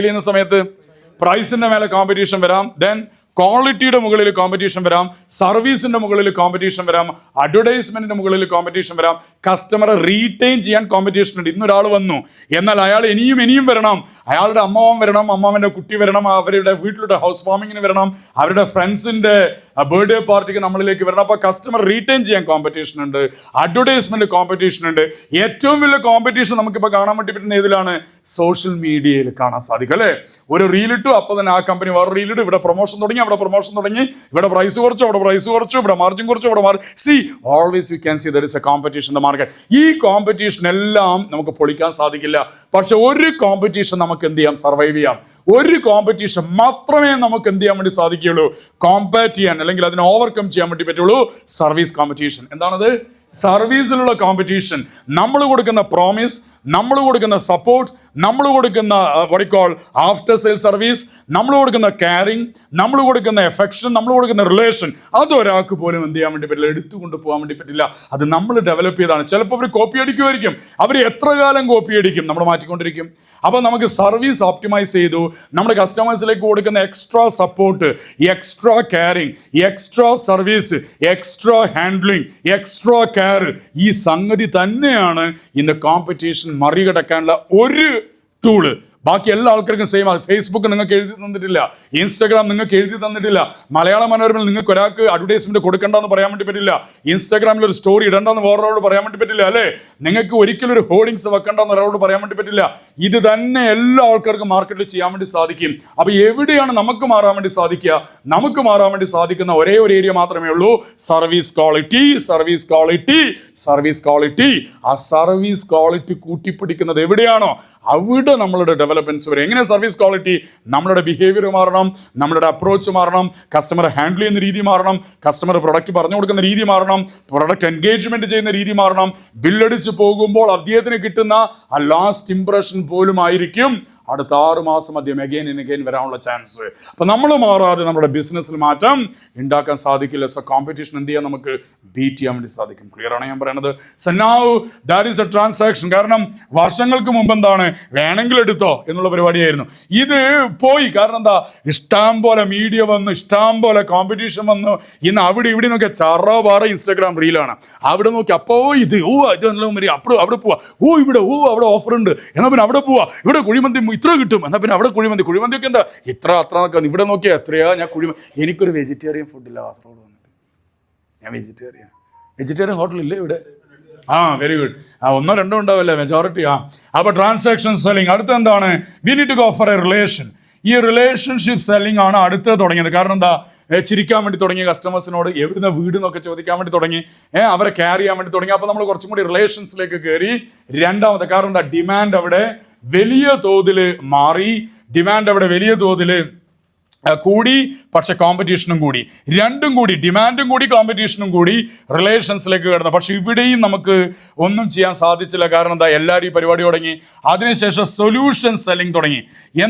ചെയ്യുന്ന സമയത്ത് പ്രൈസിന്റെ മേലെ കോമ്പറ്റീഷൻ വരാം. ദെൻ ക്വാളിറ്റിയുടെ മുകളിൽ കോമ്പറ്റീഷൻ വരാം. സർവീസിന്റെ മുകളിൽ കോമ്പറ്റീഷൻ വരാം. അഡ്വർടൈസ്മെന്റിന്റെ മുകളിൽ കോമ്പറ്റീഷൻ വരാം. കസ്റ്റമറെ റീറ്റെയിൻ ചെയ്യാൻ കോമ്പറ്റീഷൻ ഉണ്ട്. ഇന്നൊരാൾ വന്നു. എന്നാൽ അയാൾ ഇനിയും ഇനിയും വരണം. അയാളുടെ അമ്മാവൻ വരണം അമ്മാവന്റെ കുട്ടി വരണം അവരുടെ വീട്ടിലുള്ള ഹൗസ് വാമിങ്ങിന് വരണം അവരുടെ ഫ്രണ്ട്സിന്റെ ബർത്ത്ഡേ പാർട്ടിക്ക് നമ്മളിലേക്ക് വരണം. അപ്പൊ കസ്റ്റമർ റീറ്റെയിൻ ചെയ്യാൻ കോമ്പറ്റീഷൻ ഉണ്ട്. അഡ്വർടൈസ്മെന്റ് കോമ്പറ്റീഷൻ ഉണ്ട്. ഏറ്റവും വലിയ കോമ്പറ്റീഷൻ നമുക്കിപ്പോൾ കാണാൻ വേണ്ടി പറ്റുന്ന ഏതിലാണ്? സോഷ്യൽ മീഡിയയിൽ കാണാൻ സാധിക്കും അല്ലേ? ഒരു റീൽ ഇട്ടു അപ്പോൾ തന്നെ ആ കമ്പനി വേറെ റീൽ ഇട്ടു. ഇവിടെ പ്രൊമോഷൻ തുടങ്ങി അവിടെ പ്രൊമോഷൻ തുടങ്ങി. ഇവിടെ പ്രൈസ് കുറച്ചു അവിടെ പ്രൈസ് കുറച്ചു ഇവിടെ മാർജിൻ കുറച്ചു അവിടെ margin see always you can see there is a competition the market ഈ കോമ്പറ്റീഷൻ എല്ലാം നമുക്ക് പൊളിക്കാൻ സാധിക്കില്ല. പക്ഷെ ഒരു കോമ്പറ്റീഷൻ നമുക്ക് എന്ത് ചെയ്യാം? സർവൈവ് ചെയ്യാം. ഒരു കോമ്പറ്റീഷൻ മാത്രമേ നമുക്ക് എന്ത് ചെയ്യാൻ വേണ്ടി സാധിക്കുകയുള്ളൂ. കോമ്പാറ്റ് ചെയ്യാൻ അല്ലെങ്കിൽ അതിനെ ഓവർകം ചെയ്യാൻ വേണ്ടി പറ്റുള്ളൂ സർവീസ് കോമ്പറ്റീഷൻ എന്താണത്? സർവീസിലുള്ള കോമ്പറ്റീഷൻ നമ്മൾ കൊടുക്കുന്ന പ്രോമിസ് നമ്മൾ കൊടുക്കുന്ന സപ്പോർട്ട് നമ്മൾ കൊടുക്കുന്ന വടിക്കോൾ ആഫ്റ്റർ സെയിൽ സർവീസ് നമ്മൾ കൊടുക്കുന്ന കെയറിങ് നമ്മൾ കൊടുക്കുന്ന എഫക്ഷൻ നമ്മൾ കൊടുക്കുന്ന റിലേഷൻ അത് ഒരാൾക്ക് പോലും എന്ത് ചെയ്യാൻ വേണ്ടി പറ്റില്ല എടുത്തുകൊണ്ട് പോകാൻ വേണ്ടി പറ്റില്ല. അത് നമ്മൾ ഡെവലപ്പ് ചെയ്തതാണ് ചിലപ്പോൾ അവർ കോപ്പി അടിക്കുമായിരിക്കും. അവർ എത്ര കാലം കോപ്പി അടിക്കും? നമ്മൾ മാറ്റിക്കൊണ്ടിരിക്കും. അപ്പോൾ നമുക്ക് സർവീസ് ഓപ്റ്റിമൈസ് ചെയ്തു. നമ്മുടെ കസ്റ്റമേഴ്സിലേക്ക് കൊടുക്കുന്ന extra support extra caring extra service extra handling extra care ഈ സംഗതി തന്നെയാണ് ഇന്ന് കോമ്പറ്റീഷൻ മറികടക്കാനുള്ള ഒരു ടൂൾ ബാക്കി എല്ലാ ആൾക്കാർക്കും സെയിം ആണ്. ഫേസ്ബുക്ക് നിങ്ങൾക്ക് എഴുതി തന്നിട്ടില്ല. ഇൻസ്റ്റാഗ്രാം നിങ്ങൾക്ക് എഴുതി തന്നിട്ടില്ല. മലയാള മനോരമയിൽ നിങ്ങൾക്ക് ഒരാൾക്ക് അഡ്വർടൈസ്മെന്റ് കൊടുക്കണ്ടെന്ന് പറയാൻ വേണ്ടി പറ്റില്ല. ഇൻസ്റ്റാഗ്രാമിൽ ഒരു സ്റ്റോറി ഇടണ്ടെന്ന് വേറൊരാളോട് പറയാൻ വേണ്ടി പറ്റില്ല അല്ലേ? നിങ്ങൾക്ക് ഒരിക്കലും ഒരു ഹോർഡിങ്സ് വെക്കണ്ടെന്ന് ഒരാളോട് പറയാൻ വേണ്ടി പറ്റില്ല. ഇത് തന്നെ എല്ലാ ആൾക്കാർക്കും മാർക്കറ്റിൽ ചെയ്യാൻ വേണ്ടി സാധിക്കും. അപ്പൊ എവിടെയാണ് നമുക്ക് മാറാൻ വേണ്ടി സാധിക്കുക? നമുക്ക് മാറാൻ വേണ്ടി സാധിക്കുന്ന ഒരേ ഒരു ഏരിയ മാത്രമേ ഉള്ളൂ. Service quality service quality service quality ആ സർവീസ് ക്വാളിറ്റി കൂട്ടിപ്പിടിക്കുന്നത് എവിടെയാണോ? അവിടെ നമ്മളുടെ ഡെവലപ്മെന്റ്സ് വരെ. എങ്ങനെ സർവീസ് ക്വാളിറ്റി നമ്മളുടെ ബിഹേവിയർ മാറണം നമ്മളുടെ അപ്രോച്ച് മാറണം കസ്റ്റമർ ഹാൻഡിൽ ചെയ്യുന്ന രീതി മാറണം കസ്റ്റമർ പ്രൊഡക്റ്റ് പറഞ്ഞു കൊടുക്കുന്ന രീതി മാറണം പ്രൊഡക്റ്റ് എൻഗേജ്മെന്റ് ചെയ്യുന്ന രീതി മാറണം ബില്ലടിച്ച് പോകുമ്പോൾ അദ്ദേഹത്തിന് കിട്ടുന്ന ആ ലാസ്റ്റ് ഇംപ്രഷൻ പോലും ആയിരിക്കും അടുത്ത ആറ് മാസം മധ്യം അഗൈൻ ഇൻ അഗൈൻ വരാനുള്ള ചാൻസ് അപ്പൊ നമ്മൾ മാറാതെ നമ്മുടെ ബിസിനസ്സിൽ മാറ്റം ഉണ്ടാക്കാൻ സാധിക്കില്ല. സോ കോമ്പറ്റീഷൻ എന്ത് ചെയ്യാൻ നമുക്ക് ബീറ്റ് ചെയ്യാൻ വേണ്ടി സാധിക്കും. ക്ലിയർ ആണ് ഞാൻ പറയുന്നത് so now that is a transaction കാരണം വർഷങ്ങൾക്ക് മുമ്പ് എന്താണ്? വേണമെങ്കിൽ എടുത്തോ എന്നുള്ള പരിപാടിയായിരുന്നു. ഇത് പോയി. കാരണം എന്താ? ഇഷ്ടം പോലെ മീഡിയ വന്നു ഇഷ്ടം പോലെ കോമ്പറ്റീഷൻ വന്നു. ഇന്ന് അവിടെ ഇവിടെ നോക്കിയാൽ ചറ പാറ ഇൻസ്റ്റാഗ്രാം റീലാണ് അവിടെ നോക്കി അപ്പോ ഇത് ഓ ഇത് നല്ല മരി അപ്പോൾ അവിടെ പോവാ. ഓ ഇവിടെ ഓ അവിടെ ഓഫർ ഉണ്ട്. എന്നാ പിന്നെ അവിടെ പോവാ. ഇവിടെ കുഴിമന്തി ഇത്ര കിട്ടും. എന്നാൽ പിന്നെ അവിടെ കുഴിമന്തി. ഒക്കെ എന്താ? ഇത്ര അത്ര എന്നൊക്കെ ഇവിടെ നോക്കിയാൽ എത്രയാ ഞാൻ കുഴിമ എനിക്കൊരു വെജിറ്റേറിയൻ ഫുഡില്ല കാസർഗോഡ് വന്നിട്ട്. ഞാൻ വെജിറ്റേറിയൻ വെജിറ്റേറിയൻ ഹോട്ടലില്ലേ ഇവിടെ? ആ വെരി ഗുഡ് ആ ഒന്നോ രണ്ടോ ഉണ്ടാവില്ല മെജോറിറ്റി ആ. അപ്പൊ ട്രാൻസാക്ഷൻ സെല്ലിംഗ് അടുത്ത എന്താണ്? We need to go for a relation ഈ റിലേഷൻഷിപ്പ് സെല്ലിംഗ് ആണ് അടുത്ത് തുടങ്ങിയത്. കാരണം എന്താ? ചിരിക്കാൻ വേണ്ടി തുടങ്ങി കസ്റ്റമേഴ്സിനോട് എവിടുന്ന വീട് എന്നൊക്കെ ചോദിക്കാൻ വേണ്ടി തുടങ്ങി. അവരെ കെയർ ചെയ്യാൻ വേണ്ടി തുടങ്ങി. അപ്പൊ നമ്മൾ കുറച്ചും കൂടി റിലേഷൻസിലേക്ക് കയറി രണ്ടാമത്തെ കാരണം എന്താ? ഡിമാൻഡ് അവിടെ വലിയ തോതിൽ മാറി ഡിമാൻഡ് അവിടെ വലിയ തോതിൽ കൂടി പക്ഷെ കോമ്പറ്റീഷനും കൂടി. രണ്ടും കൂടി ഡിമാൻഡും കൂടി കോമ്പറ്റീഷനും കൂടി റിലേഷൻസിലേക്ക് കിടന്നു. പക്ഷെ ഇവിടെയും നമുക്ക് ഒന്നും ചെയ്യാൻ സാധിച്ചില്ല. കാരണം എന്താ എല്ലാവരും ഈ പരിപാടി തുടങ്ങി. അതിനുശേഷം സൊല്യൂഷൻ സെല്ലിംഗ് തുടങ്ങി. എന്താ